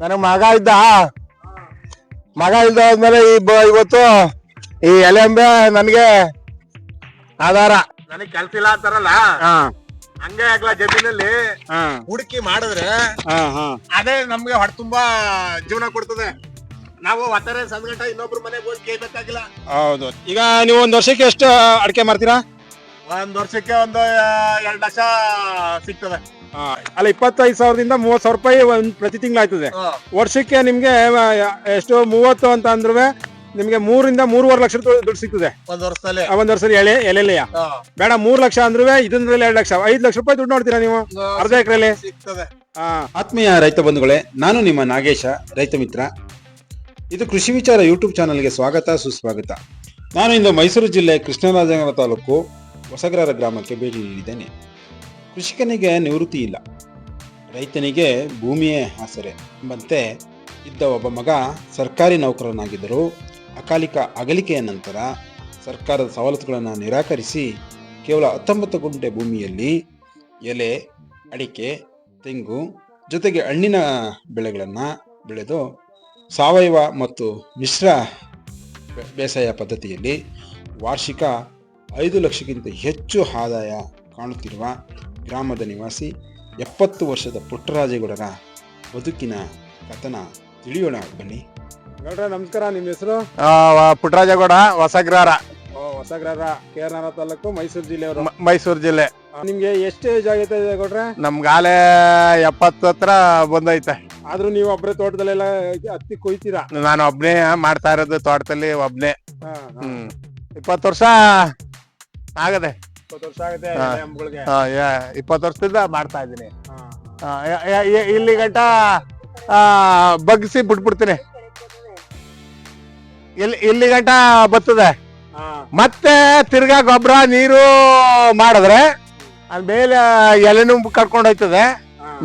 ನನಗ್ ಮಗ ಇದ್ದ. ಮಗ ಇಲ್ದ ಆದ್ಮೇಲೆ ಈ ಬ- ಇವತ್ತು ಈ ಎಲೆಂಬೆ ನನ್ಗೆ ಆಧಾರ. ನನಗ್ ಕೆಲ್ಸ ಇಲ್ಲ ಅಂತಾರಲ್ಲ? ಹಂಗೆ ಆಗ್ಲ ಜಮೀನಲ್ಲಿ? ಹುಡುಕಿ ಮಾಡಿದ್ರೆ ಅದೇ ನಮ್ಗೆ ಹೊಟ್ಟೆ ತುಂಬಾ ಜೀವನ ಕೊಡ್ತದೆ. ನಾವು ಒತ್ತಾರೆ ಸಂದ್ಗಂಟ ಇನ್ನೊಬ್ರು ಮನೆಗೆ ಹೋಗಿ ಕೇಳ್ಬೇಕಾಗಿಲ್ಲ. ಹೌದು. ಈಗ ನೀವು ಒಂದ್ ವರ್ಷಕ್ಕೆ ಎಷ್ಟು ಅಡಿಕೆ ಮಾಡ್ತೀರಾ ಒಂದ್ ವರ್ಷಕ್ಕೆ ಒಂದು ಎರಡು ಲಕ್ಷ ಸಿಗ್ತದೆ. ಆ, ಅಲ್ಲ ಇಪ್ಪತ್ತೈದು ಸಾವಿರದಿಂದ ಮೂವತ್ ಸಾವಿರ ರೂಪಾಯಿ ಒಂದ್ ಪ್ರತಿ ತಿಂಗಳು ಆಯ್ತದೆ ವರ್ಷಕ್ಕೆ ನಿಮ್ಗೆ ಆ, ಎಷ್ಟು ಮೂವತ್ತು ಅಂತ ಅಂದ್ರೆ ನಿಮ್ಗೆ ಮೂರಿಂದ ಮೂರುವರೆ ಲಕ್ಷ ರೂಪಾಯಿ ದುಡ್ಡು ಸಿಗ್ತದೆ. ಒಂದ್ ವರ್ಷದಲ್ಲಿ. ಆ ಒಂದ್ ವರ್ಷದ ಎಳೆ ಎಲೆಲೆಯ. ಬೇಡ ಮೂರ್ ಲಕ್ಷ ಅಂದ್ರೆ ಇದರಲ್ಲಿ ಎರಡು ಲಕ್ಷ. ಐದು ಲಕ್ಷ ರೂಪಾಯಿ ದುಡ್ಡು ನೋಡ್ತೀರಾ ನೀವು? ಅರ್ಧ ಎಕರೆಲಿ. ಸಿಗ್ತದೆ. ಆತ್ಮೀಯ ರೈತ ಬಂಧುಗಳೇ ನಾನು ನಿಮ್ಮ ನಾಗೇಶ ರೈತ ಮಿತ್ರ. ಇದು ಕೃಷಿ ವಿಚಾರ ಯೂಟ್ಯೂಬ್ ಚಾನಲ್ಗೆ ಸ್ವಾಗತ ಸುಸ್ವಾಗತ. ನಾನು ಇಂದು ಮೈಸೂರು ಜಿಲ್ಲೆ ಕೃಷ್ಣರಾಜನಗರ ತಾಲೂಕು ಹೊಸಗ್ರಾರ ಗ್ರಾಮಕ್ಕೆ ಭೇಟಿ ನೀಡಿದ್ದೇನೆ. ಕೃಷಿಕನಿಗೆ ನಿವೃತ್ತಿ ಇಲ್ಲ. ರೈತನಿಗೆ ಭೂಮಿಯೇ ಆಸರೆ ಎಂಬಂತೆ ಇದ್ದ ಒಬ್ಬ ಮಗ ಸರ್ಕಾರಿ ನೌಕರನಾಗಿದ್ದರು ಅಕಾಲಿಕ ಅಗಲಿಕೆಯ ನಂತರ ಸರ್ಕಾರದ ಸವಲತ್ತುಗಳನ್ನು ನಿರಾಕರಿಸಿ ಕೇವಲ ಹತ್ತೊಂಬತ್ತು ಗುಂಟೆ ಭೂಮಿಯಲ್ಲಿ ಎಲೆ, ಅಡಿಕೆ, ತೆಂಗು ಜೊತೆಗೆ ಹಣ್ಣಿನ ಬೆಳೆಗಳನ್ನು ಬೆಳೆದು ಸಾವಯವ ಮತ್ತು ಮಿಶ್ರ ಬೇಸಾಯ ಪದ್ಧತಿಯಲ್ಲಿ ವಾರ್ಷಿಕ ಐದು ಲಕ್ಷಕ್ಕಿಂತ ಹೆಚ್ಚು ಆದಾಯ ಕಾಣುತ್ತಿರುವ ಗ್ರಾಮದ ನಿವಾಸಿ ಎಪ್ಪತ್ತು ವರ್ಷದ ಪುಟ್ಟರಾಜೇಗೌಡರ ಬದುಕಿನ ಕಥನ ತಿಳಿಯೋಣ ಬನ್ನಿ. ಗೌಡ್ರ ನಮಸ್ಕಾರ ನಿಮ್ಮ ಹೆಸರು? ಪುಟ್ಟರಾಜೇಗೌಡ ಹೊಸಗ್ರಹಾರ ಹೊಸಗ್ರಹಾರ ಕೇರಳ ತಾಲೂಕು ಮೈಸೂರು ಜಿಲ್ಲೆಯವರು. ಮೈಸೂರು ಜಿಲ್ಲೆ. ನಿಮ್ಗೆ ಎಷ್ಟು ಏಜ್ ಆಗೈತೆ ಗೌಡ್ರೆ? ನಮ್ಗಾಲೆ ಎಪ್ಪತ್ತು ಹತ್ರ ಬಂದೈತೆ. ಆದ್ರೂ ನೀವು ಒಬ್ಬರೇ ತೋಟದಲ್ಲೆಲ್ಲ ಹತ್ತಿ ಕೊಯ್ತೀರಾ? ನಾನು ಒಬ್ನೇ ಮಾಡ್ತಾ ಇರೋದು ತೋಟದಲ್ಲಿ ಒಬ್ನೇ. ಇಪ್ಪತ್ತು ವರ್ಷ ಆಗದೆ? ಇಪ್ಪತ್ತು ವರ್ಷ. ಇಪ್ಪತ್ತು ವರ್ಷದಿಂದ ಮಾಡ್ತಾ ಇದ್ದೀನಿ. ಇಲ್ಲಿ ಗಂಟ ಬಗ್ಸಿ ಬಿಟ್ಬಿಡ್ತೀನಿ. ಇಲ್ಲಿ ಇಲ್ಲಿ ಗಂಟ ಬರ್ತದೆ? ಮತ್ತೆ ತಿರ್ಗಾ ಗೊಬ್ಬರ ನೀರು ಮಾಡಿದ್ರೆ ಅದ್ ಮೇಲೆ ಎಲೆನೂ ಕಟ್ಕೊಂಡು ಹೋಯ್ತದೆ.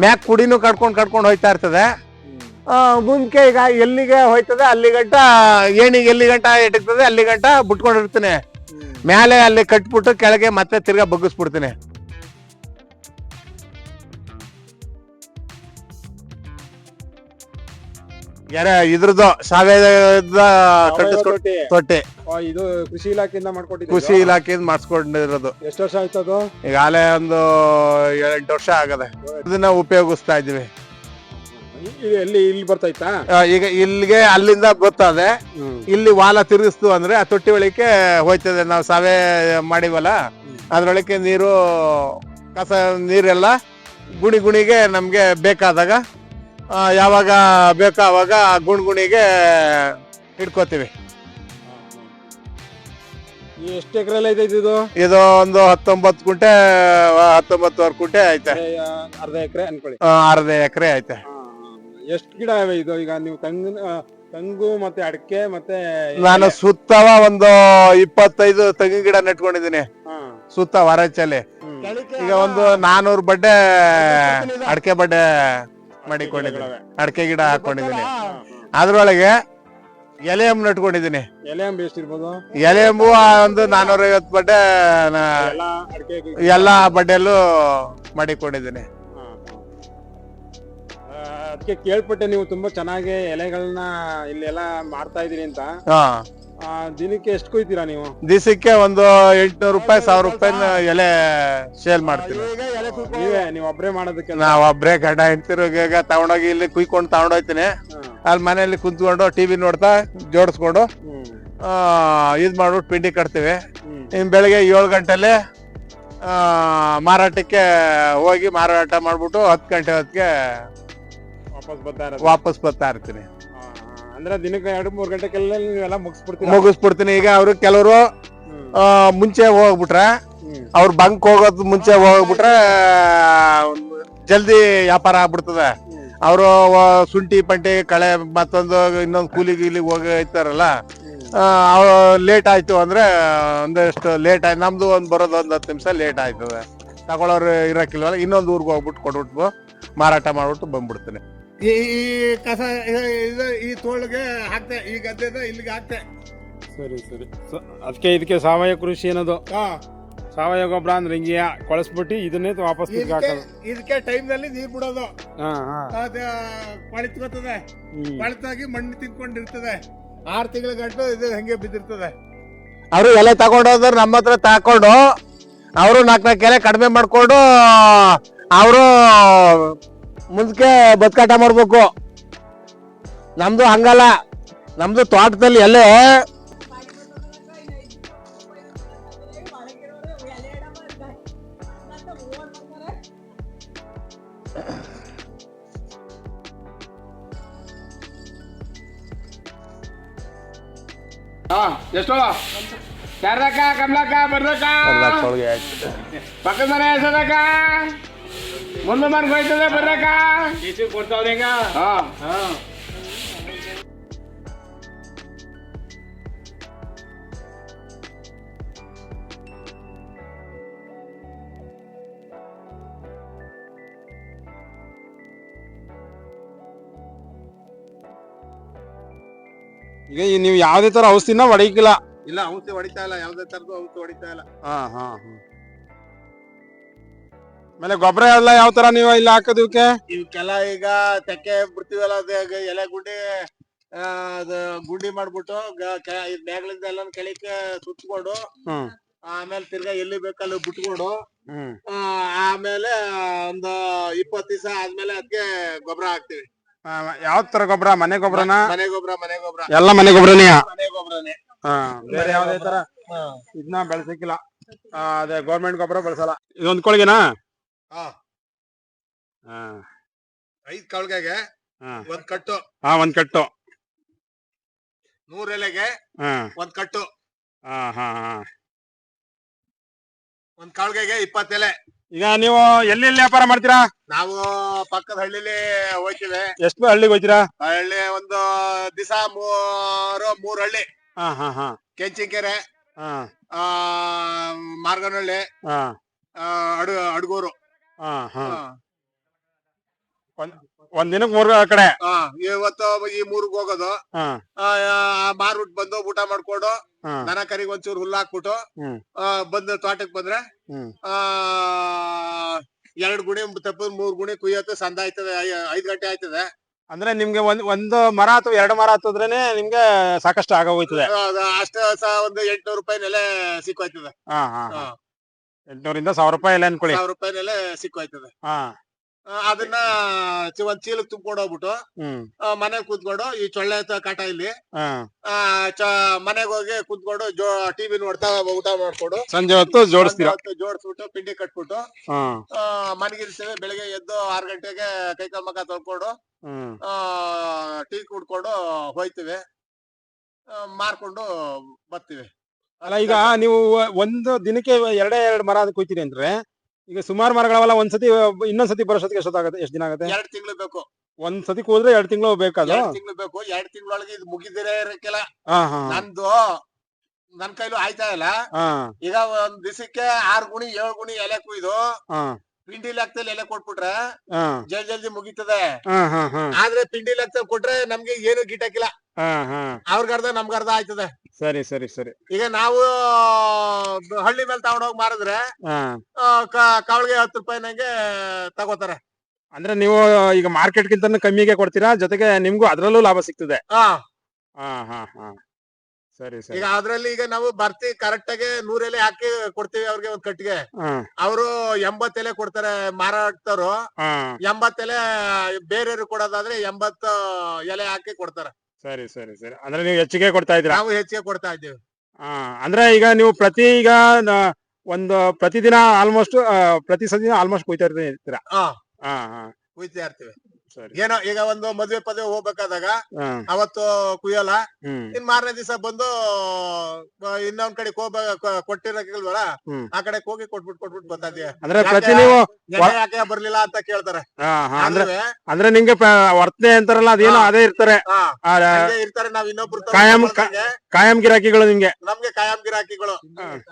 ಮ್ಯಾಕ್ ಕುಡಿನೂ ಕಟ್ಕೊಂಡು ಕಟ್ಕೊಂಡು ಹೋಯ್ತಾ ಇರ್ತದೆ. ಮುಂದಕ್ಕೆ ಈಗ ಎಲ್ಲಿಗೆ ಹೋಯ್ತದೆ ಅಲ್ಲಿ ಗಂಟ ಏಣಿಗೆ ಎಲ್ಲಿ ಗಂಟ ಇಟ್ಟಿರ್ತದೆ ಅಲ್ಲಿ ಗಂಟ ಬಿಟ್ಕೊಂಡಿರ್ತೀನಿ. ಮೇಲೆ ಅಲ್ಲಿ ಕಟ್ಬಿಟ್ಟು ಕೆಳಗೆ ಮತ್ತೆ ತಿರ್ಗಾ ಬಗ್ಗಿಸ್ಬಿಡ್ತೀನಿ. ಯಾರ ಇದ್ರದ್ದು ಸಾವಿರದ ಸಾವಯವ ಕಟ್ಟಿಸ್ಕೊಟ್ ತೊಟ್ಟಿ. ಇದು ಕೃಷಿ ಇಲಾಖೆಯಿಂದ ಮಾಡ್ಕೊಟ್ಟಿದ್ದೀರಾ? ಕೃಷಿ ಇಲಾಖೆಯಿಂದ ಮಾಡಿಸ್ಕೊಂಡಿರೋದು. ಎಷ್ಟು ವರ್ಷ ಆಯ್ತದು ಈಗಾಗಲೇ ಒಂದು ಏಳೆಂಟು ವರ್ಷ ಆಗದೆ. ಇದನ್ನ ಉಪಯೋಗಿಸ್ತಾ ಇದೀವಿ ಇದು ಎಲ್ಲಿ ಇಲ್ಲಿ ಬರ್ತೈತಾ ಆ, ಈಗ ಇಲ್ಲಿಗೆ ಅಲ್ಲಿಂದ ಗೊತ್ತಾದೆ. ಇಲ್ಲಿ ವಾಲ ತಿರುಗಿಸ್ತು ಅಂದ್ರೆ ಆ ತೊಟ್ಟಿ ಒಳಕ್ಕೆ ಹೋಯ್ತದೆ ನಾವು ಸಾವೆ ಮಾಡಿವಲ್ಲ. ಅದ್ರೊಳಕ್ಕೆ ನೀರು ಕಸ ನೀರೆಲ್ಲ ಗುಣಿ ಗುಣಿಗೆ ನಮ್ಗೆ ಬೇಕಾದಾಗ ಆ, ಯಾವಾಗ ಬೇಕೋ ಅವಾಗ ಆ ಗುಣ್ ಗುಣಿಗೆ ಇಟ್ಕೋತೀವಿ ಈ ಎಷ್ಟು ಎಕರೆ ಐತೆ ಇದು? ಇದು ಒಂದು ಹತ್ತೊಂಬತ್ತು ಗುಂಟೆ ಹತ್ತೊಂಬತ್ತುವರೆ ಗುಂಟೆ ಐತೆ. ಏ, ಅರ್ಧ ಎಕರೆ ಅನ್ಕೊಳ್ಳಿ. ಆ, ಅರ್ಧ ಎಕರೆ ಐತೆ. ಎಷ್ಟು ಗಿಡ ಇವೆ ಇದು? ಈಗ ನೀವು ತೆಂಗಿನ ತಂಗು ತೆಂಗು ಮತ್ತೆ ಅಡಿಕೆ ಮತ್ತೆ ನಾನು ಸುತ್ತವ ಒಂದು ಇಪ್ಪತ್ತೈದು ತೆಂಗಿನ ಗಿಡ ನೆಟ್ಕೊಂಡಿದ್ದೀನಿ. ಹಾ. ಸುತ್ತ ವರಚಲ್ಲಿ ಈಗ ಒಂದು ನಾನೂರು ಬಡ್ಡೆ ಅಡಕೆ ಬಡ್ಡೆ ಮಾಡಿಕೊಂಡಿದ್ದೀನಿ. ಅಡಕೆ ಗಿಡ ಹಾಕೊಂಡಿದ್ದೀನಿ. ಅದ್ರೊಳಗೆ ಎಲೆ ಎಂಬು ನೆಟ್ಕೊಂಡಿದ್ದೀನಿ. ಎಲೆ ಅಂಬಿ ಎಷ್ಟಿರ್ಬೋದು ಎಲೆ ಎಂಬು ಒಂದು ನಾನೂರ ಐವತ್ತು ಬಡ್ಡೆ ನ- ಎಲ್ಲ ಅಡಿಕೆ ಎಲ್ಲಾ ಬಡ್ಡೆಯಲ್ಲೂ ಮಾಡಿಕೊಂಡಿದ್ದೀನಿ. ಅದಕ್ಕೆ ಕೇಳ್ಪಟ್ಟೆ ನೀವು ತುಂಬಾ ಚೆನ್ನಾಗಿ ಎಲೆಗಳನ್ನ ಇಲ್ಲೆಲ್ಲ ಮಾಡ್ತಾ ಇದೀನಿ ಅಂತ. ಹಾ. ಆ, ದಿನಕ್ಕೆ ಎಷ್ಟು ಕುಯ್ತೀರಾ ನೀವು? ದಿವಸಕ್ಕೆ ಒಂದು ಎಂಟ್ನೂರು ರೂಪಾಯಿ ಸಾವಿರ ರೂಪಾಯಿ ಎಲೆ ಸೇಲ್ ಮಾಡ್ತೀವಿ. ನೀವೇ. ನೀವು ಒಬ್ರೇ ಮಾಡೋದಕ್ಕೆ ನಾವ್ ಒಬ್ರೇ ಗಂಡ ಹೆಂಡ್ತಿರೋಗ ತಗೊಂಡೋಗಿ ಇಲ್ಲಿ ಕುಯ್ಕೊಂಡು ತಗೊಂಡೋಗ್ತೀನಿ ಅಲ್ಲಿ ಮನೆಯಲ್ಲಿ ಕುಂತ್ಕೊಂಡು ಟಿವಿ ನೋಡ್ತಾ ಜೋಡಿಸ್ಕೊಂಡು ಆ, ಇದ್ ಮಾಡ್ಬಿಟ್ಟು ಪಿಂಡಿ ಕಟ್ತೀವಿ. ಇನ್ ಬೆಳಗ್ಗೆ ಏಳು ಗಂಟೆಲೆ ಆ, ಮಾರಾಟಕ್ಕೆ ಹೋಗಿ ಮಾರಾಟ ಮಾಡ್ಬಿಟ್ಟು ಹತ್ತು ಗಂಟೆ ಹೊತ್ತಿಗೆ ವಾಪಸ್ ಬರ್ತಾ ಇರೋದು? ವಾಪಸ್ ಬರ್ತಾ ಇರ್ತೀನಿ. ಆ, ಅಂದ್ರೆ ದಿನಕ್ಕೆ ಎರಡು ಮೂರು ಗಂಟೆಗೆಲ್ಲ ನೀವೆಲ್ಲ ಮುಗಿಸ್ಬಿಡ್ತೀರಾ? ಮುಗಿಸ್ಬಿಡ್ತೀನಿ. ಈಗ ಅವರು ಕೆಲವರು ಮುಂಚೆ ಹೋಗ್ಬಿಟ್ರೆ ಅವ್ರು ಅವ್ರ ಬಂಕ್ ಹೋಗೋದ್ ಮುಂಚೆ ಹೋಗ್ಬಿಟ್ರೆ ಜಲ್ದಿ ವ್ಯಾಪಾರ ಆಗ್ಬಿಡ್ತದೆ. ಅವರು ಶುಂಠಿ ಪಂಟಿ ಕಳೆ ಮತ್ತೊಂದು ಇನ್ನೊಂದು ಕೂಲಿ ಗೀಲಿಗೆ ಹೋಗಿ ಇರ್ತಾರಲ್ಲ ಲೇಟ್ ಆಯ್ತು ಅಂದ್ರೆ ಒಂದಷ್ಟು ಲೇಟ್ ಆಯ್ತು ನಮ್ದು ಒಂದು ಬರೋದು ಒಂದು ಹತ್ತು ನಿಮಿಷ ಲೇಟ್ ಆಯ್ತದೆ. ತಗೊಳ್ಳೋರು ಇರಕ್ಕಿಲ್ವಲ್ಲ ಇನ್ನೊಂದು ಊರಿಗೆ ಹೋಗ್ಬಿಟ್ಟು ಕೊಟ್ಬಿಟ್ಟು ಮಾರಾಟ ಮಾಡ್ಬಿಟ್ಟು ಬಂದ್ಬಿಡ್ತೀನಿ. ಈ ಕಸ ಈ ತೋಳಿಗೆ ಹಾಕ್ತೆ ಈ ಗದ್ದೆದ ಇಲ್ಲಿಗೆ ಹಾಕ್ತೆ. ಸರಿ ಸರಿ. ಅದಕ್ಕೆ ಇದಕ್ಕೆ ಸಾವಯವ ಕೃಷಿ ಅನ್ನೋದು ಸಾವಯವ ಗೊಬ್ಬರ ಅಂದ್ರೆ ಹಿಂಗೆ ಕೊಳಸ್ಬಿಟ್ಟು ಇದನ್ನೇ ವಾಪಸ್ ಇದಕ್ಕೆ ಹಾಕೋದು ಇದಕ್ಕೆ ಟೈಮ್ನಲ್ಲಿ ನೀರ್ ಬಿಡೋದು. ಹಾ ಹಾ. ಅದ ಕೊಳಿತ್ಕೋತದೆ. ಕೊಳತಾಗಿ ಮಣ್ಣು ತಿನ್ಕೊಂಡಿರ್ತದೆ ಆರು ತಿಂಗಳ ಗಂಟು ಇದು ಹಂಗೆ ಬಿದ್ದಿರ್ತದೆ. ಅವರು ಎಲೆ ತಗೊಂಡೋದ್ರ ನಮ್ಮ ಹತ್ರ ತಕೊಂಡು ಅವರು ನಾಲ್ಕು ನಾಲ್ಕು ಎಲೆ ಕಡಿಮೆ ಮಾಡಿಕೊಂಡು ಅವರು ಮುಂದಕ್ಕೆ ಬದುಕಾಟ ಮಾಡ್ಬೇಕು. ನಮ್ದು ಹಂಗಲ್ಲ. ನಮ್ದು ತೋಟದಲ್ಲಿ ಎಲೆ ಎಷ್ಟು? ಯಾರ್ದಕ್ಕ ಕಮಲಕ್ಕ ಬರ್ದಕ್ಕ ಪಕ್ಕದ ಮನೆ ಹೆಸರಕ್ಕ ಮುಂದೆ ಮನೆಗೆ ಹೋಯ್ತದೆ ಬರ್ರಕ್ಕ ಕೊಡ್ತಾವ್ರೆ ಈಗ ಹಾ ಈಗ ಈ ನೀವು ಯಾವ್ದೇ ತರ ಔಷಧಿನ ಹೊಡಿಕಿಲ್ಲ ಇಲ್ಲ ಔಷಧಿ ಹೊಡಿತಾ ಇಲ್ಲ ಯಾವ್ದೇ ತರದ್ದು ಔಷಧಿ ಹೊಡಿತಾ ಇಲ್ಲ ಹಾ ಹಾ ಆಮೇಲೆ ಗೊಬ್ಬರ ಎಲ್ಲ ಯಾವ ತರ ನೀವು ಇಲ್ಲಿ ಹಾಕೋದಕ್ಕೆ? ಇವಕ್ಕೆಲ್ಲ ಈಗ ತೆಕ್ಕೆ ಬಿಡ್ತೀವಲ್ಲ ಅದೇ ಎಲೆ ಗುಂಡಿ ಆ, ಅದು ಗುಂಡಿ ಮಾಡ್ಬಿಟ್ಟು ಗ- ಕೆ- ಇದ್ ಮ್ಯಾಗ್ಲಿಂದ ಎಲ್ಲ ಕೆಳಕ್ಕೆ ಸುತ್ಕೊಂಡು ಹ್ಮ್. ಆಮೇಲೆ ತಿರ್ಗಾ ಎಲ್ಲಿ ಬೇಕಲ್ಲಿ ಬಿಟ್ಕೊಂಡು ಹ್ಮ್. ಆ, ಆಮೇಲೆ ಒಂದು ಇಪ್ಪತ್ತು ದಿವಸ ಆದ್ಮೇಲೆ ಅದಕ್ಕೆ ಗೊಬ್ಬರ ಹಾಕ್ತಿವಿ. ಯಾವ ತರ ಗೊಬ್ಬರ? ಮನೆ ಗೊಬ್ಬರನ ಮನೆ ಗೊಬ್ಬರ ಮನೆ ಗೊಬ್ಬರ ಎಲ್ಲ ಮನೆ ಗೊಬ್ಬರನೇ ಮನೆ ಗೊಬ್ಬರನೇ ಹಾ ಬೇರೆ ಯಾವ್ದೇ ತರ ಇದನ್ನ ಬೆಳ್ಸಕ್ಕಿಲ್ಲ. ಆ, ಅದೇ ಗೌರ್ಮೆಂಟ್ ಗೊಬ್ಬರ ಬಳಸಲ್ಲ. ಇದೊಂದ್ ಕೊಳಿಗೆನಾ? ಐದ್ ಕಳ್ಗೆಗೆ ಒಂದ್ ಕಟ್ಟು. ಹಾ ಒಂದ್ ಕಟ್ಟು. ನೂರ್ ಎಲೆಗೆ ಒಂದ್ ಕಟ್ಟು. ಹಾ ಹಾ ಹಾ. ಒಂದ್ ಕಾಳ್ಗೆಗೆ ಇಪ್ಪತ್ತು ಎಲೆ. ಈಗ ನೀವು ಎಲ್ಲೆಲ್ಲಿ ವ್ಯಾಪಾರ ಮಾಡ್ತೀರಾ? ನಾವು ಪಕ್ಕದ ಹಳ್ಳಿಲಿ ಹೋಗ್ತೀವಿ ಎಷ್ಟು ಹಳ್ಳಿಗೆ ಹೋಗ್ತೀರಾ ಹಳ್ಳಿ ಒಂದು ದಿವಸ ಮೂರು ಮೂರ್ ಹಳ್ಳಿ. ಹಾ ಹಾ ಹಾ. ಕೆಂಚಿಕೆರೆ ಮಾರ್ಗನಹಳ್ಳಿ ಅಡ್ಗೂರು. ಹಾ ಹಾ. ಒಂದ್ ದಿನಕ್ ಮೂರ್ ಕಡೆ. ಆ, ಇವತ್ತು ಈ ಮೂರ್ಗ್ ಹೋಗೋದು. ಹಾ. ಆ, ಆ, ಮಾರ್ಬಿಟ್ಟು ಬಂದು ಊಟ ಮಾಡ್ಕೊಂಡು ಹಾ. ದನ ಕರಿಗೆ ಒಂಚೂರು ಹುಲ್ಲು ಹಾಕ್ಬಿಟ್ಟು ಹ್ಮ್. ಆ, ಬಂದು ತೋಟಕ್ ಬಂದ್ರೆ ಹ್ಮ್. ಆ ಎರಡ್ ಗುಣಿ ತಪ್ಪ ಮೂರ್ ಗುಣಿ ಕುಯ್ಯತ್ತೆ ಸಂದ ಆಯ್ತದೆ ಐ- ಐದ್ ಗಂಟೆ ಆಯ್ತದೆ. ಅಂದ್ರೆ ನಿಮ್ಗೆ ಒಂದ್ ಒಂದು ಮರ ಅಥವಾ ಎರಡು ಮರ ಹತ್ತದ್ರೇನೆ ನಿಮ್ಗೆ ಸಾಕಷ್ಟು ಆಗೋಗ್ತದೆ ಅಷ್ಟು ಅಷ್ಟ ಸ ಒಂದು ಎಂಟ್ನೂರು ರೂಪಾಯಿ ನೆಲೆ ಸಿಕ್ಕೋಯ್ತದೆ. ಹಾ ಹಾ. ಹಾ. ಎಂಟ್ನೂರಿಂದ ಸಾವಿರ ರೂಪಾಯಿ ಎಲ್ಲ ಅನ್ಕೊಳ್ಳಿ. ಸಾವಿರ ರೂಪಾಯಿ ನೆಲೆ ಸಿಕ್ಕೋಯ್ತದೆ. ಹಾ. ಆ, ಅದನ್ನ ಚಿ- ಒಂದ್ ಚೀಲಕ್ ತುಂಬ್ಕೊಂಡು ಹೋಗ್ಬಿಟ್ಟು ಹ್ಮ್. ಮನೆಗ್ ಕೂತ್ಕೊಂಡು ಈ ಚೊಳ್ಳೆ ತ- ಕಾಟ ಇಲ್ಲಿ ಹಾ. ಆ ಚ ಮನೆಗ್ ಹೋಗಿ ಕೂತ್ಕೊಂಡು ಜೋ ಟಿವಿ ನೋಡ್ತಾ ಊಟ ಮಾಡ್ಕೊಂಡು ಸಂಜೆ ಹೊತ್ತು ಜೋಡಿಸ್ತೀರಾ? ಜೋಡಿಸ್ಬಿಟ್ಟು ಪಿಂಡಿ ಕಟ್ಬಿಟ್ಟು ಹಾ. ಆ, ಮನೆಗಿರ್ತೀವಿ ಬೆಳಿಗ್ಗೆ ಎದ್ದು ಆರ್ ಗಂಟೆಗೆ ಕೈಕಾಲ್ ಮಕ ತೊಳ್ಕೊಂಡು ಹ್ಮ್. ಆ ಟೀ ಕುಡ್ಕೊಂಡು ಹೋಯ್ತಿವಿ. ಆ, ಮಾರ್ಕೊಂಡು ಬರ್ತೀವಿ. ಅಲ್ಲ ಈಗ ನೀವು ಒಂದು ದಿನಕ್ಕೆ ಎರಡೇ ಎರಡು ಮರ ಅದಕ್ಕೆ ಕೊಯ್ತೀರಿ ಅಂದ್ರೆ ಈಗ ಸುಮಾರು ಮರಗಳವಲ್ಲ ಒಂದ್ಸತಿ ಇನ್ನೊಂದ್ ಸತಿ ಬರೋಷ್ಟೊತ್ತಿಗೆ ಎಷ್ಟೊತ್ತಾಗುತ್ತೆ ಎಷ್ಟು ದಿನ ಆಗುತ್ತೆ? ಎರಡ್ ತಿಂಗಳು ಬೇಕು. ಒಂದ್ ಸತಿ ಕೂದ್ರೆ ಎರಡ್ ತಿಂಗಳು ಬೇಕಾದ? ಎರಡ್ ತಿಂಗಳು ಬೇಕು. ಎರಡ್ ತಿಂಗಳೊಳಗೆ ಇದು ಮುಗಿದಿರೇ ಇರಕ್ಕಿಲ್ಲ. ಹಾ ಹಾ. ನಂದು ನನ್ ಕೈಲೂ ಆಯ್ತಾ ಇಲ್ಲ. ಹಾ. ಈಗ ಒಂದ್ ದಿವಸಕ್ಕೆ ಆರ್ ಗುಣಿ ಏಳ್ ಗುಣಿ ಎಲೆ ಕುಯ್ದು ಹಾ. ಪಿಂಡಿ ಲೆಕ್ಕದಲ್ಲಿ ಎಲ್ಲ ಕೊಟ್ಬಿಟ್ರೆ ಜಲ್ ಜಲ್ದಿ ಮುಗಿತದೆ. ಆದ್ರೆ ಪಿಂಡಿ ಲೆಕ್ಕದಲ್ಲಿ ಕೊಟ್ರೆ ನಮ್ಗೆ ಏನು ಗಿಟಕಿಲ್ಲ ಅರ್ಧ ಅವ್ರಿಗರ್ಧ ನಮ್ಗರ್ಧ ಆಯ್ತದೆ. ಸರಿ ಸರಿ ಸರಿ. ಈಗ ನಾವು ಹಳ್ಳಿ ಮೇಲೆ ತಗೊಂಡೋಗಿ ಮಾರಿದ್ರೆ ಕಾವಳಿಗೆ ಹತ್ತು ರೂಪಾಯಿ ನಂಗೆ ತಗೋತಾರೆ. ಅಂದ್ರೆ ನೀವು ಈಗ ಮಾರ್ಕೆಟ್ ಗಿಂತ ಕಮ್ಮಿಗೆ ಕೊಡ್ತೀರಾ? ಜೊತೆಗೆ ನಿಮ್ಗೂ ಅದ್ರಲ್ಲೂ ಲಾಭ ಸಿಗ್ತದೆ. ಹಾ ಹಾ ಹಾ. ಸರಿ ಸರಿ. ಈಗ ಅದ್ರಲ್ಲಿ ಈಗ ನಾವು ಬರ್ತಿ ಕರೆಕ್ಟ್ ಆಗಿ ನೂರ್ ಎಲೆ ಹಾಕಿ ಕೊಡ್ತೀವಿ ಅವ್ರಿಗೆ ಒಂದ್ ಕಟ್ಟಿಗೆ. ಹಾ. ಅವರು ಎಂಬತ್ ಎಲೆ ಕೊಡ್ತಾರೆ ಮಾರಾಟದವ್ರು. ಹಾ. ಎಂಬತ್ ಎಲೆ ಬೇರೆಯವ್ರು ಕೊಡೋದಾದ್ರೆ ಎಂಬತ್ತು ಎಲೆ ಹಾಕಿ ಕೊಡ್ತಾರೆ. ಸರಿ ಸರಿ ಸರಿ. ಅಂದ್ರೆ ನೀವು ಹೆಚ್ಚಿಗೆ ಕೊಡ್ತಾ ಇದ್ದೀರಾ? ನಾವು ಹೆಚ್ಚಿಗೆ ಕೊಡ್ತಾ ಇದ್ದೀವಿ. ಹಾ ಅಂದ್ರೆ ಈಗ ನೀವು ಪ್ರತಿ ಈಗ ನ- ಒಂದು ಪ್ರತಿದಿನ ಆಲ್ಮೋಸ್ಟ್ ಪ್ರತಿ ಸದಿನ ಆಲ್ಮೋಸ್ಟ್ ಕೊಯ್ತಾ ಇರ್ತೀರಾ? ಹಾ. ಹಾ ಹಾ. ಕುಯ್ತಾ ಇರ್ತೀವಿ. ಏನೋ ಈಗ ಒಂದು ಮದ್ವೆ ಪದ್ವೆ ಹೋಗ್ಬೇಕಾದಾಗ ಅವತ್ತು ಕುಯ್ಯಲ್ಲ. ಇನ್ ಮಾರನೇ ದಿವಸ ಬಂದು ಇನ್ನೊಂದ್ ಕಡೆ ಹೋಗ ಕೊಟ್ಟಿರಕಿಲ್ವಲ್ಲ ಆ ಕಡೆ ಹೋಗಿ ಕೊಟ್ಬಿಟ್ಟು ಕೊಟ್ಬಿಟ್ಟು ಯಾಕೆ? ಬರ್ಲಿಲ್ಲ ಅಂತ ಕೇಳ್ತಾರೆ. ಅಂದ್ರೆ ನಿಂಗೆ ವರ್ತನೆ ಅಂತಾರಲ್ಲ ಅದೇನೋ ಅದೇ ಇರ್ತಾರೆ. ಇರ್ತಾರೆ ನಾವ್ ಇನ್ನೊಬ್ರು ಕಾಯಂ ಕಾಯಂ ಗಿರಾಕಿಗಳು ನಿಮ್ಗೆ ನಮ್ಗೆ ಕಾಯಂ ಗಿರಾಕಿಗಳು.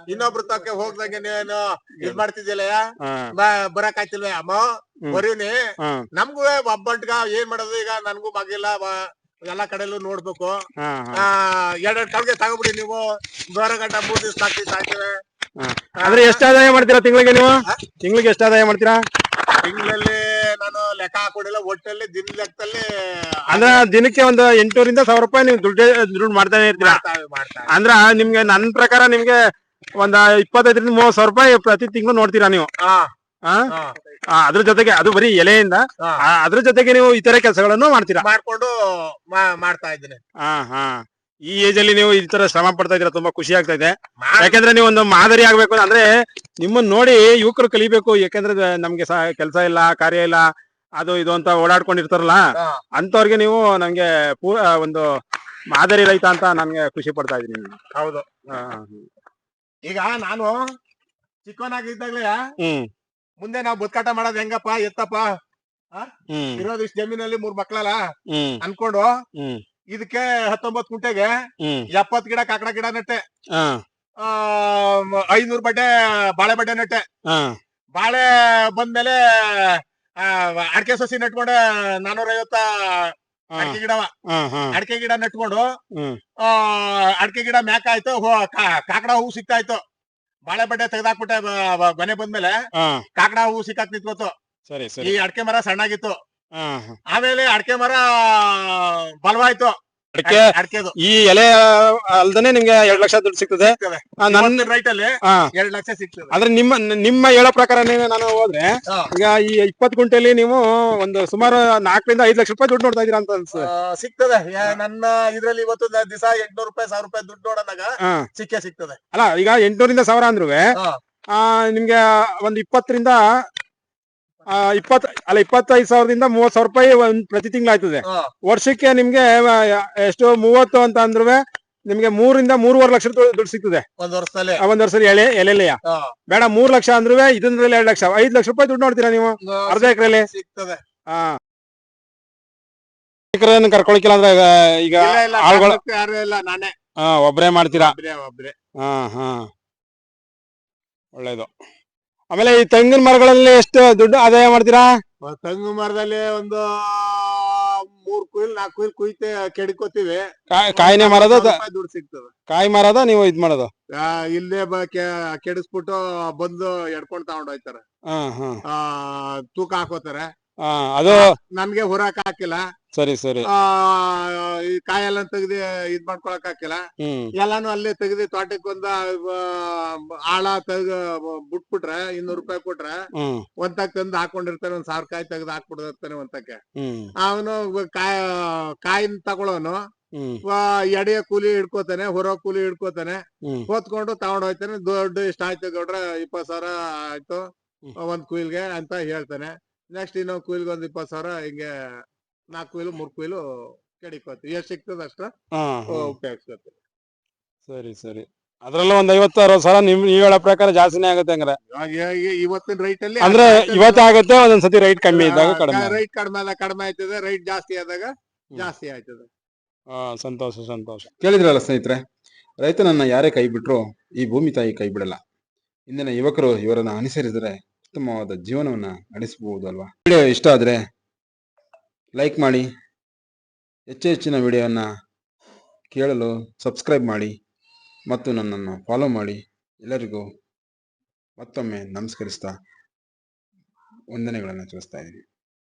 ಇನ್ನೊಬ್ರು ತಕ್ಕೆ ಹೋಗ್ದಂಗೆ ನೀನು ಇದ್ ಮಾಡ್ತಿದ್ಯಲ್ಲ ಹಾ. ಬರಕ್ ಆಯ್ತಿಲ್ವೇ ಅಮ್ಮ. ಬರೀನಿ. ನಮ್ಗೂ ಒಬ್ಬಂಟ್ಗ ಏನ್ ಮಾಡೋದು ಈಗ? ನನ್ಗೂ ಮಗಿಲ್ಲ ಎಲ್ಲಾ ಕಡೆಲೂ ನೋಡ್ಬೇಕು. ಎರಡೆರಡು ಕಳ್ಗೆ ತಗೋಬಿಡಿ ನೀವು. ಬೇರೆ ಗಂಟೆ ಮೂರ್ ದಿವ್ಸ ಹಾಕಿ ಸಾಯ್ತೇವೆ ಅಂದ್ರೆ ಎಷ್ಟು ಆದಾಯ ಮಾಡ್ತೀರಾ ತಿಂಗಳಿಗೆ ನೀವು? ತಿಂಗಳಿಗೆ ಎಷ್ಟು ಆದಾಯ ಮಾಡ್ತೀರಾ? ತಿಂಗಳಲ್ಲಿ ನಾನು ಲೆಕ್ಕ ಹಾಕೊಂಡಿಲ್ಲ. ಒಟ್ಟಲ್ಲಿ ದಿನ ಲೆಕ್ಕದಲ್ಲಿ ಅಂದ್ರ ದಿನಕ್ಕೆ ಒಂದು ಎಂಟೂರಿಂದ ಸಾವಿರ ರೂಪಾಯಿ ನೀವು ದುಡ್ಡು ದುಡ್ಡು ಮಾಡ್ತಾನೆ ಇರ್ತೀರಾ? ಅಂದ್ರ ನಿಮ್ಗೆ ನನ್ ಪ್ರಕಾರ ನಿಮ್ಗೆ ಒಂದ್ ಇಪ್ಪತ್ತೈದರಿಂದ ಮೂವತ್ ಸಾವಿರ ರೂಪಾಯಿ ಪ್ರತಿ ತಿಂಗಳು ನೋಡ್ತೀರಾ ನೀವು? ಆ? ಹಾ ಅದ್ರ ಜೊತೆಗೆ ಅದು ಬರೀ ಎಲೆಯಿಂದ ಹಾ. ಆ, ಅದ್ರ ಜೊತೆಗೆ ನೀವು ಇತರ ಕೆಲಸಗಳನ್ನು ಮಾಡ್ತೀರಾ? ಮಾಡ್ಕೊಂಡು ಮಾ- ಮಾಡ್ತಾ ಇದ್ದೀನಿ. ಹಾ ಹಾ. ಈ ಏಜ್ ಅಲ್ಲಿ ನೀವು ಈ ತರ ಶ್ರಮ ಪಡ್ತಾ ಇದ್ದೀರಾ ತುಂಬಾ ಖುಷಿ ಆಗ್ತಾ ಇದೆ. ಮಾಡ್- ಯಾಕಂದ್ರೆ ನೀವು ಒಂದು ಮಾದರಿ ಆಗ್ಬೇಕು ಅಂದ್ರೆ ನಿಮ್ಮನ್ನ ನೋಡಿ ಯುವಕರು ಕಲಿಬೇಕು. ಯಾಕಂದ್ರೆ ನಮ್ಗೆ ಕೆಲಸ ಇಲ್ಲ ಕಾರ್ಯ ಇಲ್ಲ ಅದು ಇದು ಅಂತ ಓಡಾಡ್ಕೊಂಡಿರ್ತಾರಲ್ಲ ಹಾ. ಅಂತವ್ರಿಗೆ ನೀವು ನಮ್ಗೆ ಒಂದು ಮಾದರಿ ರೈತ ಅಂತ ನನ್ಗೆ ಖುಷಿ ಪಡ್ತಾ ಇದೀನಿ ಹೌದು. ಹಾ, ಈಗ ನಾನು ಚಿಕ್ಕವನಾಗಿದ್ದಾಗಲೇ ಹ್ಮ್. ಮುಂದೆ ನಾವು ಬದುಕಾಟ ಮಾಡೋದ್ ಹೆಂಗಪ್ಪ ಎತ್ತಪ್ಪ? ಹ್ಮ್. ಇರೋದು ಇಷ್ಟು ಜಮೀನಲ್ಲಿ ಮೂರ್ ಮಕ್ಳಲ್ಲ? ಹ್ಮ್. ಅನ್ಕೊಂಡು ಹ್ಮ್. ಇದಕ್ಕೆ ಹತ್ತೊಂಬತ್ ಕುಂಟೆಗೆ ಹ್ಮ್. ಎಪ್ಪತ್ ಗಿಡ ಕಾಕಡ ಗಿಡ ನೆಟ್ಟೆ. ಹಾ. ಆ ಐನೂರ್ ಬಡ್ಡೆ ಬಾಳೆ ಬಡ್ಡೆ ನೆಟ್ಟೆ. ಹಾ. ಬಾಳೆ ಬಂದ್ಮೇಲೆ ಆ, ಅಡಿಕೆ ಸಸಿ ನೆಟ್ಕೊಂಡೆ ನಾನೂರ ಐವತ್ತ ಹಾ. ಅಡಿಕೆ ಗಿಡವ. ಹಾ ಹಾ. ಅಡಿಕೆ ಗಿಡ ನೆಟ್ಕೊಂಡು ಹ್ಮ್. ಆ ಅಡಿಕೆ ಗಿಡ ಮ್ಯಾಕ ಆಯ್ತು ಹೋ- ಕಾ- ಕಾಕಡ ಹೂ ಸಿಕ್ತಾ ಇತ್ತು ಬಾಳೆ ಬಡ್ಡೆ ತೆಗ್ದಾಕ್ಬಿಟ್ಟೆ ಗೊನೆ ಬಂದ್ಮೇಲೆ ಕಾಕಡ ಹೂ ಸಿಕ್ಕಾಕ್ ನಿಂತ್ಕೋತು ಸರಿ ಈ ಅಡಕೆ ಮರ ಸಣ್ಣಾಗಿತ್ತು. ಆಮೇಲೆ ಅಡಕೆ ಮರ ಬಲವಾಯ್ತು. ಅಡಿಕೆ ಅಡಿಕೆದು. ಈ ಎಲೆ ಅಲ್ದನೆ ನಿಮ್ಗೆ ಎರಡ್ ಲಕ್ಷ ದುಡ್ಡು ಸಿಗ್ತದೆ. ನನ್ನ ಆ, ನನ್ ರೈಟ್ ಅಲ್ಲಿ ಹಾ. ಎರಡ್ ಲಕ್ಷ ಸಿಗ್ತದೆ. ಆದ್ರೆ ನಿಮ್ಮ ನಿಮ್ಮ ಹೇಳೋ ಪ್ರಕಾರ ನಾನು ಹೋದ್ರೆ ಹಾ. ಈಗ ಈ ಇಪ್ಪತ್ತು ಗುಂಟೆಲಿ ನೀವು ಒಂದು ಸುಮಾರು ನಾಲ್ಕರಿಂದ ಐದು ಲಕ್ಷ ರೂಪಾಯಿ ದುಡ್ಡು ನೋಡ್ತಾ ಇದೀರಾ ಅಂತ ಅನ್ಸುತ್ತೆ. ಆ, ಸಿಗ್ತದೆ. ಯಾ- ನನ್ನ ಇದ್ರಲ್ಲಿ ಇವತ್ತು ದಿವಸ ಎಂಟ್ನೂರು ರೂಪಾಯಿ ಸಾವಿರ ರೂಪಾಯಿ ದುಡ್ಡು ನೋಡೋದಾಗ ಹಾ. ಸಿಕ್ಕೇ ಸಿಗ್ತದೆ. ಅಲ್ಲ ಈಗ ಎಂಟ್ನೂರಿಂದ ಸಾವಿರ ಅಂದ್ರೂ ಹಾ. ನಿಮ್ಗೆ ಒಂದ್ ಇಪ್ಪತ್ತರಿಂದ ಆ, ಇಪ್ಪತ್ ಅಲ್ಲ ಇಪ್ಪತ್ತೈದು ಸಾವಿರದಿಂದ ಮೂವತ್ ಸಾವಿರ ರೂಪಾಯಿ ಒಂದ್ ಪ್ರತಿ ತಿಂಗಳು ಆಯ್ತದೆ ವರ್ಷಕ್ಕೆ ನಿಮ್ಗೆ ಎಷ್ಟು ಮೂವತ್ತು ಅಂತ ಅಂದ್ರೂ ನಿಮ್ಗೆ ಮೂರಿಂದ ಮೂರುವರೆ ಲಕ್ಷ ದುಡ್ಡು ಸಿಗ್ತದೆ. ಒಂದ್ ವರ್ಷದಲ್ಲಿ. ಒಂದ್ ವರ್ಷದಲ್ಲಿ ಎಲೆ ಎಲೆಲೆಯ. ಬೇಡ ಮೂರ್ ಲಕ್ಷ ಅಂದ್ರೂ ಇದ್ರಲ್ಲಿ ಎರಡ್ ಲಕ್ಷ. ಐದ್ ಲಕ್ಷ ರೂಪಾಯಿ ದುಡ್ಡು ನೋಡ್ತೀರಾ ನೀವು? ಅರ್ಧ ಎಕರೆಯಲ್ಲಿ ಸಿಗ್ತದೆ. ಹಾ. ಕರ್ಕೊಳಕಿಲ್ಲ ಅಂದ್ರೆ ಈಗ ಆಳ್ಗಳು ಯಾರು ಇಲ್ಲ ನಾನೇ. ಹಾ ಒಬ್ರೇ ಮಾಡ್ತೀರಾ? ಒಬ್ರೇ. ಹಾ ಹಾ. ಒಳ್ಳೇದು. ಆಮೇಲೆ ಈ ತೆಂಗಿನ ಮರಗಳಲ್ಲಿ ಎಷ್ಟು ದುಡ್ಡು ಆದಾಯ ಮಾಡ್ತೀರಾ? ತೆಂಗು ಮರದಲ್ಲಿ ಒಂದು ಮೂರ್ ಕುಯಿಲ್ ನಾಲ್ಕು ಕುಯಿಲ್ ಕುಯ್ತೆ ಕೆಡ್ಕೋತೀವಿ. ಕಾಯಿನ ಕಾಯಿನೇ ಮರದ ದುಡ್ಡು ಸಿಗ್ತದೆ. ಕಾಯಿ ಮರದ ನೀವು ಇದ್ ಮಾಡೋದು? ಇಲ್ಲೇ ಕೆಡಿಸ್ಬಿಟ್ಟು ಬಂದು ಎಡ್ಕೊಂಡ್ ತಗೊಂಡ್ ಹೋಯ್ತಾರೆ. ತೂಕ ಹಾಕೋತಾರೆ. ಅದು ನನ್ಗೆ ಹೊರಕ್ ಹಾಕಿಲ್ಲ. ಸರಿ ಸರಿ. ಆ ಈ ಕಾಯೆಲ್ಲ ತೆಗ್ದಿ ಇದ್ ಮಾಡ್ಕೊಳಕ್ ಹಾಕಿಲ್ಲ. ಹ್ಮ್. ಎಲ್ಲಾನು ಅಲ್ಲೇ ತೆಗ್ದಿ ತೋಟಕ್ಕೆ ಒಂದ ಆಳ ತೆಗ್ ಬಿಟ್ಬಿಟ್ರೆ ಇನ್ನೂರು ರೂಪಾಯಿ ಕೊಟ್ರೆ ಹ್ಮ್. ಒಂತಕ್ ತಂದು ಹಾಕೊಂಡಿರ್ತಾನೆ ಒಂದ್ ಸಾವಿರ ಕಾಯಿ ತೆಗ್ದು ಹಾಕ್ಬಿಡಿರ್ತಾನೆ ಒಂದಕ್ಕೆ. ಹ್ಮ್. ಅವನು ಕಾಯ ಕಾಯಿನ ತಗೊಳೋನು ಹ್ಮ್. ಎಡೆಯ ಕೂಲಿ ಹಿಡ್ಕೋತಾನೆ ಹೊರ ಕೂಲಿ ಹಿಡ್ಕೋತಾನೆ ಹ್ಮ್. ಹೊತ್ಕೊಂಡು ತಗೊಂಡ್ ಹೋಯ್ತಾನೆ ದೊಡ್ಡ ಇಷ್ಟ ಆಯ್ತು ಗೌಡ್ರ ಇಪ್ಪತ್ ಸಾವಿರ ಆಯ್ತು ಹ್ಮ್. ಒಂದ್ ಕುಯಿಲ್ಗೆ ಅಂತ ಹೇಳ್ತಾನೆ. ನೆಕ್ಸ್ಟ್ ಇನ್ನೊಂದ್ ಕುಯಿಲ್ಗೆ ಒಂದ್ ಇಪ್ಪತ್ ಸಾವಿರ ಹಿಂಗೆ ನಾಲ್ಕು ಕೊಯ್ಲು ಮೂರ್ ಕೊಯ್ಲು ಕಡಿಕೋತೀವಿ ಎಷ್ಟ್ ಸಿಗ್ತದ ಅಷ್ಟ. ಹಾ. ಸರಿ ಸರಿ. ಅದ್ರಲ್ಲೂ ಒಂದ್ ಐವತ್ತು ಅರವತ್ತು ಸಾವಿರ ನಿಮ್ ನೀವ್ ಹೇಳೋ ಪ್ರಕಾರ ಜಾಸ್ತಿನೇ ಆಗುತ್ತೆ ಅಂದ್ರೆ ಇವತ್ತಿನ ರೈಟ್ ಅಲ್ಲಿ ಅಂದ್ರೆ ಇವತ್ತೇ ಆಗುತ್ತೆ ಒಂದೊಂದ್ಸತಿ ರೈಟ್ ಕಮ್ಮಿ ಇದ್ದಾಗ ಕಡಿಮೆ ರೈಟ್ ಕಡಿಮೆ ಆದಾಗ ಕಡಿಮೆ ಆಯ್ತದೆ ರೈಟ್ ಜಾಸ್ತಿ ಆದಾಗ ಜಾಸ್ತಿ ಆಯ್ತದೆ. ಹಾ ಸಂತೋಷ ಸಂತೋಷ. ಕೇಳಿದ್ರಲ್ಲ ಸ್ನೇಹಿತರೆ ರೈತನನ್ನ ಯಾರೇ ಕೈ ಬಿಟ್ರು ಈ ಭೂಮಿ ತಾಯಿ ಕೈ ಬಿಡಲ್ಲ. ಇಂದಿನ ಯುವಕರು ಇವರನ್ನ ಅನುಸರಿಸಿದರೆ ಉತ್ತಮವಾದ ಜೀವನವನ್ನ ನಡೆಸಬಹುದು ಅಲ್ವಾ ವಿಡಿಯೋ ಇಷ್ಟ ಆದ್ರೆ ಲೈಕ್ ಮಾಡಿ. ಹೆಚ್ಚು ಹೆಚ್ಚಿನ ವಿಡಿಯೋವನ್ನು ಕೇಳಲು ಸಬ್ಸ್ಕ್ರೈಬ್ ಮಾಡಿ ಮತ್ತು ನನ್ನನ್ನು ಫಾಲೋ ಮಾಡಿ. ಎಲ್ಲರಿಗೂ ಮತ್ತೊಮ್ಮೆ ನಮಸ್ಕರಿಸ್ತಾ ವಂದನೆಗಳನ್ನು ತಿಳಿಸ್ತಾ ಇದ್ದೀನಿ.